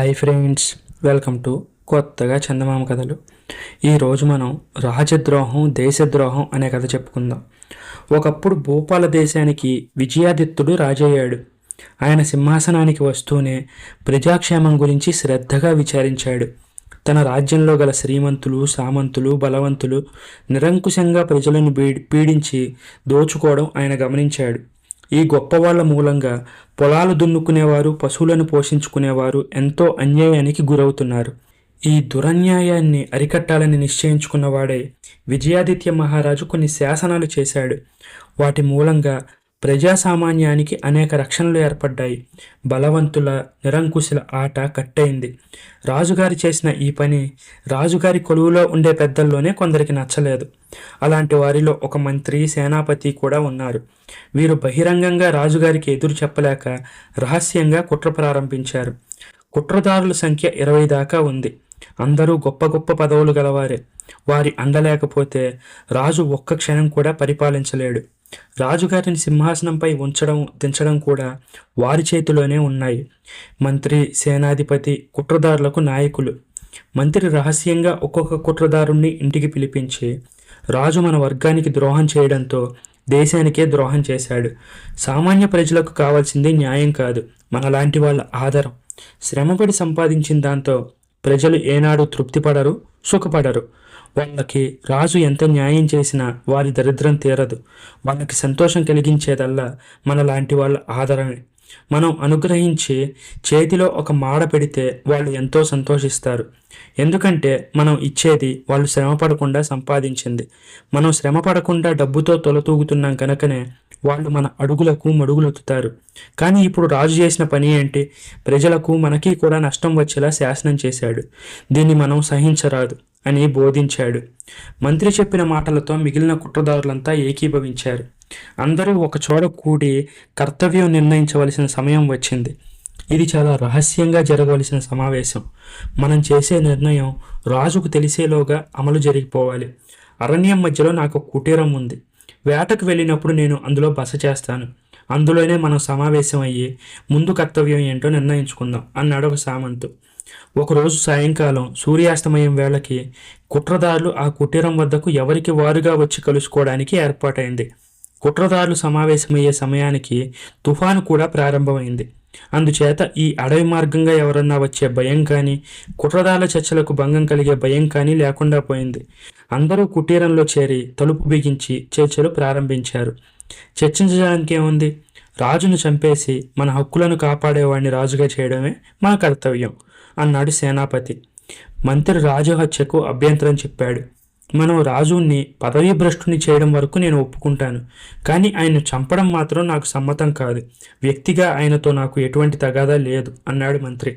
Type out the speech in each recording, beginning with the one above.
Hi friends welcome to కొత్తగా చందమామ కథలు. ఈరోజు మనం రాజద్రోహం దేశద్రోహం అనే కథ చెప్పుకుందాం. ఒకప్పుడు భూపాల దేశానికి విజయాదిత్యుడు రాజయ్యాడు. ఆయన సింహాసనానికి వస్తూనే ప్రజాక్షేమం గురించి శ్రద్ధగా విచారించాడు. తన రాజ్యంలో గల శ్రీమంతులు సామంతులు బలవంతులు నిరంకుశంగా ప్రజలను బీ- పీడించి దోచుకోవడం ఆయన గమనించాడు. ఈ గొప్పవాళ్ళ మూలంగా పొలాలు దున్నుకునేవారు పశువులను పోషించుకునేవారు ఎంతో అన్యాయానికి గురవుతున్నారు. ఈ దురన్యాయాన్ని అరికట్టాలని నిశ్చయించుకున్నవాడే విజయాదిత్య మహారాజు కొన్ని శాసనాలు చేశాడు. వాటి మూలంగా ప్రజాసామాన్యానికి అనేక రక్షణలు ఏర్పడ్డాయి. బలవంతుల నిరంకుశుల ఆట కట్టయింది. రాజుగారి చేసిన ఈ పని రాజుగారి కొలువులో ఉండే పెద్దల్లోనే కొందరికి నచ్చలేదు. అలాంటి వారిలో ఒక మంత్రి సేనాపతి కూడా ఉన్నారు. వీరు బహిరంగంగా రాజుగారికి ఎదురు చెప్పలేక రహస్యంగా కుట్ర ప్రారంభించారు. కుట్రదారుల సంఖ్య ఇరవై దాకా ఉంది. అందరూ గొప్ప గొప్ప పదవులు గలవారే. వారి అండలేకపోతే రాజు ఒక్క క్షణం కూడా పరిపాలించలేడు. రాజుగారిని సింహాసనంపై ఉంచడం దించడం కూడా వారి చేతిలోనే ఉన్నాయి. మంత్రి సేనాధిపతి కుట్రదారులకు నాయకులు. మంత్రి రహస్యంగా ఒక్కొక్క కుట్రదారుణ్ణి ఇంటికి పిలిపించి రాజు మన వర్గానికి ద్రోహం చేయడంతో దేశానికే ద్రోహం చేశాడు. సామాన్య ప్రజలకు కావాల్సింది న్యాయం కాదు మనలాంటి వాళ్ళ ఆధారం శ్రమపడి సంపాదించిన దాంతో ప్రజలు ఏనాడు తృప్తిపడరు సుఖపడరు. వాళ్ళకి రాజు ఎంత న్యాయం చేసినా వారి దరిద్రం తీరదు. వాళ్ళకి సంతోషం కలిగించేదల్లా మన లాంటి వాళ్ళ ఆదరమే మనం అనుగ్రహించి చేతిలో ఒక మాడ పెడితే వాళ్ళు ఎంతో సంతోషిస్తారు. ఎందుకంటే మనం ఇచ్చేది వాళ్ళు శ్రమ పడకుండా సంపాదించింది. మనం శ్రమ పడకుండా డబ్బుతో తొలతూగుతున్నాం కనుకనే వాళ్ళు మన అడుగులకు మడుగులొత్తుతారు. కానీ ఇప్పుడు రాజు చేసిన పని ఏంటి? ప్రజలకు మనకి కూడా నష్టం వచ్చేలా శాసనం చేశాడు. దీన్ని మనం సహించరాదు అని బోధించాడు. మంత్రి చెప్పిన మాటలతో మిగిలిన కుట్రదారులంతా ఏకీభవించారు. అందరూ ఒక చోట కూడి కర్తవ్యం నిర్ణయించవలసిన సమయం వచ్చింది. ఇది చాలా రహస్యంగా జరగవలసిన సమావేశం. మనం చేసే నిర్ణయం రాజుకు తెలిసేలోగా అమలు జరిగిపోవాలి. అరణ్యం మధ్యలో నాకు కుటీరం ఉంది. వేటకు వెళ్ళినప్పుడు నేను అందులో బస చేస్తాను. అందులోనే మనం సమావేశం అయ్యి ముందు కర్తవ్యం ఏంటో నిర్ణయించుకుందాం అన్నాడు ఒక సామంతు. ఒకరోజు సాయంకాలం సూర్యాస్తమయం వేళకి కుట్రదారులు ఆ కుటీరం వద్దకు ఎవరికి వారుగా వచ్చి కలుసుకోవడానికి ఏర్పాటైంది. కుట్రదారులు సమావేశమయ్యే సమయానికి తుఫాను కూడా ప్రారంభమైంది. అందుచేత ఈ అడవి మార్గంగా ఎవరన్నా వచ్చే భయం కానీ కుట్రదాల చర్చలకు భంగం కలిగే భయం కానీ లేకుండా పోయింది. అందరూ కుటీరంలో చేరి తలుపు బిగించి చర్చలు ప్రారంభించారు. చర్చించడానికి ఏముంది? రాజును చంపేసి మన హక్కులను కాపాడేవాడిని రాజుగా చేయడమే మా కర్తవ్యం అన్నాడు సేనాపతి. మంత్రి రాజు హత్యకు అభ్యంతరం చెప్పాడు. మనం రాజుని పదవీభ్రష్టుని చేయడం వరకు నేను ఒప్పుకుంటాను. కానీ ఆయన చంపడం మాత్రం నాకు సమ్మతం కాదు. వ్యక్తిగా ఆయనతో నాకు ఎటువంటి తగాదా లేదు అన్నాడు మంత్రి.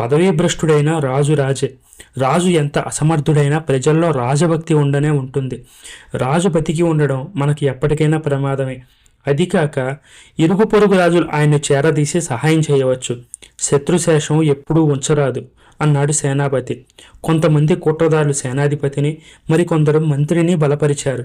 పదవీ భ్రష్టుడైన రాజు రాజే. రాజు ఎంత అసమర్థుడైనా ప్రజల్లో రాజభక్తి ఉండనే ఉంటుంది. రాజు బతికి ఉండడం మనకి ఎప్పటికైనా ప్రమాదమే. అది కాక ఇరుగు పొరుగు రాజులు ఆయన్ని చేరదీసి సహాయం చేయవచ్చు. శత్రుశేషం ఎప్పుడూ ఉంచరాదు. అన్నాడు సేనాపతి. కొంతమంది కుట్రదారులు సేనాధిపతిని మరికొందరు మంత్రిని బలపరిచారు.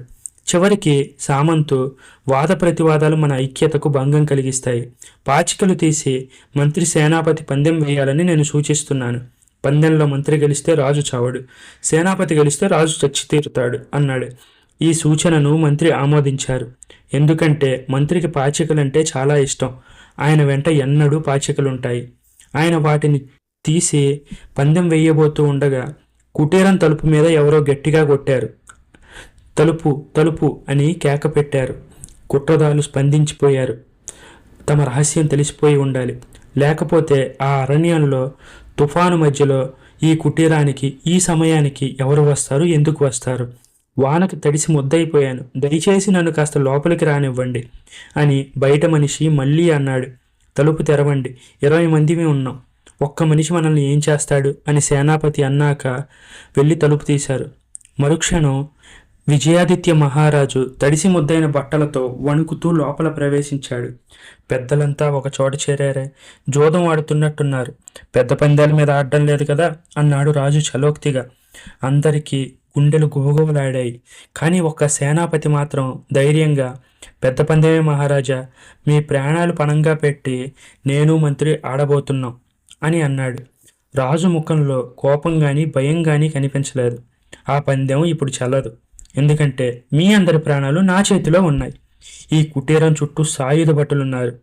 చివరికి సామంతు వాద ప్రతివాదాలు మన ఐక్యతకు భంగం కలిగిస్తాయి. పాచికలు తీసి మంత్రి సేనాపతి పందెం వేయాలని నేను సూచిస్తున్నాను. పందెంలో మంత్రి గెలిస్తే రాజు చావడు. సేనాపతి గెలిస్తే రాజు చచ్చి తీరుతాడు అన్నాడు. ఈ సూచనను మంత్రి ఆమోదించారు. ఎందుకంటే మంత్రికి పాచికలంటే చాలా ఇష్టం. ఆయన వెంట ఎన్నడూ పాచికలుంటాయి. ఆయన వాటిని తీసి పందెం వేయబోతూ ఉండగా కుటీరం తలుపు మీద ఎవరో గట్టిగా కొట్టారు. తలుపు తలుపు అని కేక పెట్టారు. కుట్రదారులు స్పందించిపోయారు. తమ రహస్యం తెలిసిపోయి ఉండాలి. లేకపోతే ఆ అరణ్యంలో తుఫాను మధ్యలో ఈ కుటీరానికి ఈ సమయానికి ఎవరు వస్తారు? ఎందుకు వస్తారు? వానకు తడిసి ముద్దయిపోయాను. దయచేసి నన్ను కాస్త లోపలికి రానివ్వండి అని బయట మనిషి మళ్ళీ అన్నాడు. తలుపు తెరవండి. ఇరవై మందిమే ఉన్నాం. ఒక్క మనిషి మనల్ని ఏం చేస్తాడు? అని సేనాపతి అన్నాక వెళ్ళి తలుపు తీశారు. మరుక్షణం విజయాదిత్య మహారాజు తడిసి ముద్దైన బట్టలతో వణుకుతూ లోపల ప్రవేశించాడు. పెద్దలంతా ఒక చోట చేరారే. జోదం ఆడుతున్నట్టున్నారు. పెద్ద పందాల మీద ఆడడం లేదు కదా? అన్నాడు రాజు చలోక్తిగా. అందరికీ గుండెలు గుబగుబలాడాయి. కానీ ఒక్క సేనాపతి మాత్రం ధైర్యంగా పెద్ద పందేమే మహారాజా మీ ప్రాణాలు పణంగా పెట్టి నేను మంత్రి ఆడబోతున్నాం. అని అన్నాడు. రాజు ముఖంలో కోపం కానీ భయం కానీ కనిపించలేదు. ఆ పందెం ఇప్పుడు చల్లదు. ఎందుకంటే మీ అందరి ప్రాణాలు నా చేతిలో ఉన్నాయి. ఈ కుటీరం చుట్టూ సాయుధ భటులున్నారు.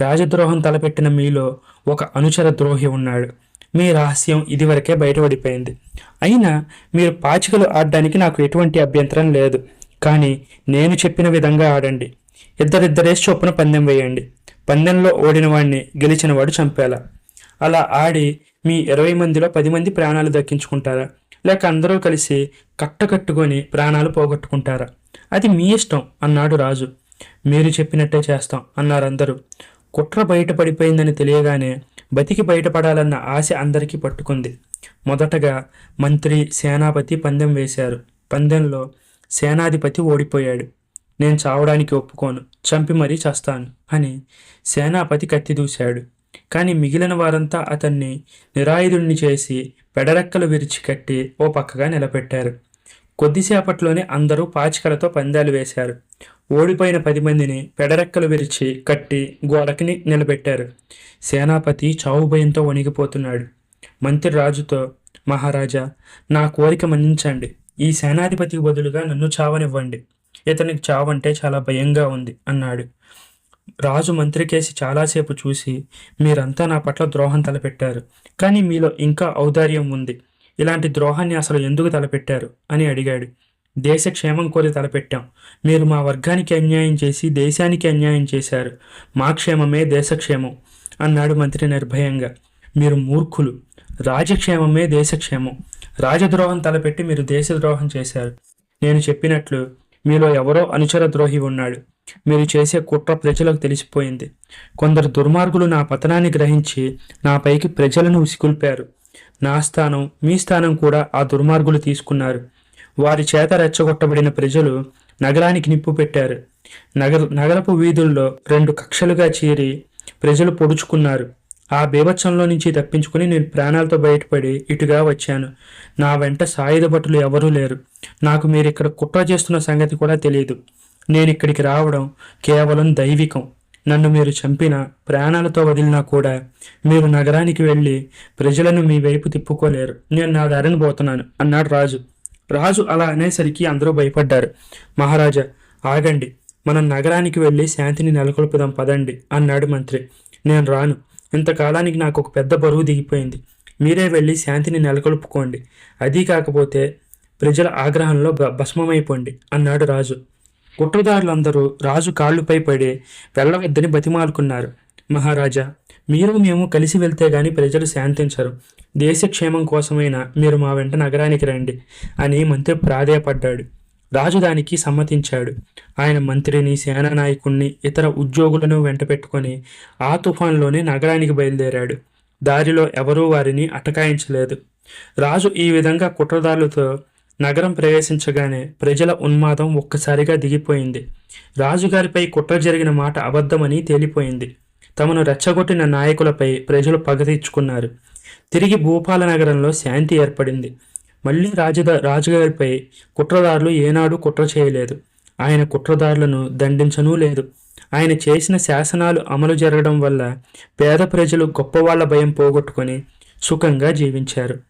రాజద్రోహం తలపెట్టిన మీలో ఒక అనుచర ద్రోహి ఉన్నాడు. మీ రహస్యం ఇదివరకే బయటపడిపోయింది. అయినా మీరు పాచికలు ఆడడానికి నాకు ఎటువంటి అభ్యంతరం లేదు. కానీ నేను చెప్పిన విధంగా ఆడండి. ఇద్దరిద్దరేసి చొప్పున పందెం వేయండి. పందెంలో ఓడిన వాడిని గెలిచిన వాడు చంపేలా. అలా ఆడి మీ ఇరవై మందిలో పది మంది ప్రాణాలు దక్కించుకుంటారా? లేక అందరూ కలిసి కట్టకట్టుకొని ప్రాణాలు పోగొట్టుకుంటారా? అది మీ ఇష్టం అన్నాడు రాజు. మీరు చెప్పినట్టే చేస్తాం అన్నారు అందరూ. కుట్ర బయటపడిపోయిందని తెలియగానే బతికి బయటపడాలన్న ఆశ అందరికీ పట్టుకుంది. మొదటగా మంత్రి సేనాపతి పందెం వేశారు. పందెంలో సేనాధిపతి ఓడిపోయాడు. నేను చావడానికి ఒప్పుకోను చంపి మరీ చేస్తాను అని సేనాపతి కత్తి దూశాడు. కానీ మిగిలిన వారంతా అతన్ని నిరాయుధుణ్ణి చేసి పెడరెక్కలు విరిచి కట్టి ఓ పక్కగా నిలబెట్టారు. కొద్దిసేపట్లోనే అందరూ పాచికలతో పందాలు వేశారు. ఓడిపోయిన పది మందిని పెడరెక్కలు విరిచి కట్టి గోడకి నిలబెట్టారు. సేనాపతి చావు భయంతో వణిగిపోతున్నాడు. మంత్రి రాజుతో మహారాజా నా కోరిక మన్నించండి. ఈ సేనాధిపతికి బదులుగా నన్ను చావనివ్వండి. ఇతనికి చావంటే చాలా భయంగా ఉంది అన్నాడు. రాజు మంత్రికేసి చాలాసేపు చూసి మీరంతా నా పట్ల ద్రోహం తలపెట్టారు. కానీ మీలో ఇంకా ఔదార్యం ఉంది. ఇలాంటి ద్రోహాన్ని అసలు ఎందుకు తలపెట్టారు? అని అడిగాడు. దేశ క్షేమం కోరి తలపెట్టాం. మీరు మా వర్గానికి అన్యాయం చేసి దేశానికి అన్యాయం చేశారు. మా క్షేమమే దేశక్షేమం అన్నాడు మంత్రి నిర్భయంగా. మీరు మూర్ఖులు. రాజక్షేమమే దేశక్షేమం. రాజద్రోహం తలపెట్టి మీరు దేశద్రోహం చేశారు. నేను చెప్పినట్లు మీలో ఎవరో అనుచర ద్రోహి ఉన్నాడు. మీరు చేసే కుట్ర ప్రజలకు తెలిసిపోయింది. కొందరు దుర్మార్గులు నా పతనాన్ని గ్రహించి నాపైకి ప్రజలను ఉసిగొల్పారు. నా స్థానం మీ స్థానం కూడా ఆ దుర్మార్గులు తీసుకున్నారు. వారి చేత రెచ్చగొట్టబడిన ప్రజలు నగరానికి నిప్పు పెట్టారు. నగర నగరపు వీధుల్లో రెండు కక్షలుగా చేరి ప్రజలు పొడుచుకున్నారు. ఆ బీభత్సంలో నుంచి తప్పించుకుని నేను ప్రాణాలతో బయటపడి ఇటుగా వచ్చాను. నా వెంట సాయుధ భటులు ఎవరూ లేరు. నాకు మీరు ఇక్కడ కుట్ర చేస్తున్న సంగతి కూడా తెలియదు. నేను ఇక్కడికి రావడం కేవలం దైవికం. నన్ను మీరు చంపిన ప్రాణాలతో వదిలినా కూడా మీరు నగరానికి వెళ్ళి ప్రజలను మీ వైపు తిప్పుకోలేరు. నేను నా దారిని పోతున్నాను అన్నాడు రాజు. రాజు అలా అనేసరికి అందరూ భయపడ్డారు. మహారాజా ఆగండి. మనం నగరానికి వెళ్ళి శాంతిని నెలకొల్పుదాం పదండి అన్నాడు మంత్రి. నేను రాను. ఇంతకాలానికి నాకు ఒక పెద్ద బరువు దిగిపోయింది. మీరే వెళ్ళి శాంతిని నెలకొల్పుకోండి. అదీ కాకపోతే ప్రజల ఆగ్రహంలో భ- భస్మమైపోండి అన్నాడు రాజు. కుట్రదారులందరూ రాజు కాళ్ళుపై పడి వెళ్ళవద్దని బతిమాలుకున్నారు. మహారాజా మీరు మేము కలిసి వెళ్తే గాని ప్రజలు శాంతించరు. దేశ క్షేమం కోసమైనా మీరు మా వెంట నగరానికి రండి అని మంత్రి ప్రాధేయపడ్డాడు. రాజు దానికి సమ్మతించాడు. ఆయన మంత్రిని సేనా నాయకుణ్ణి ఇతర ఉద్యోగులను వెంట పెట్టుకొని ఆ తుఫాన్లోనే నగరానికి బయలుదేరాడు. దారిలో ఎవరూ వారిని అటకాయించలేదు. రాజు ఈ విధంగా కుట్రదారులతో నగరం ప్రవేశించగానే ప్రజల ఉన్మాదం ఒక్కసారిగా దిగిపోయింది. రాజుగారిపై కుట్ర జరిగిన మాట అబద్ధమని తేలిపోయింది. తమను రెచ్చగొట్టిన నాయకులపై ప్రజలు పగ తీర్చుకున్నారు. తిరిగి భూపాల నగరంలో శాంతి ఏర్పడింది. మళ్ళీ రాజుద రాజుగారిపై కుట్రదారులు ఏనాడు కుట్ర చేయలేదు. ఆయన కుట్రదారులను దండించనూ లేదు. ఆయన చేసిన శాసనాలు అమలు జరగడం వల్ల పేద ప్రజలు గొప్పవాళ్ళ భయం పోగొట్టుకొని సుఖంగా జీవించారు.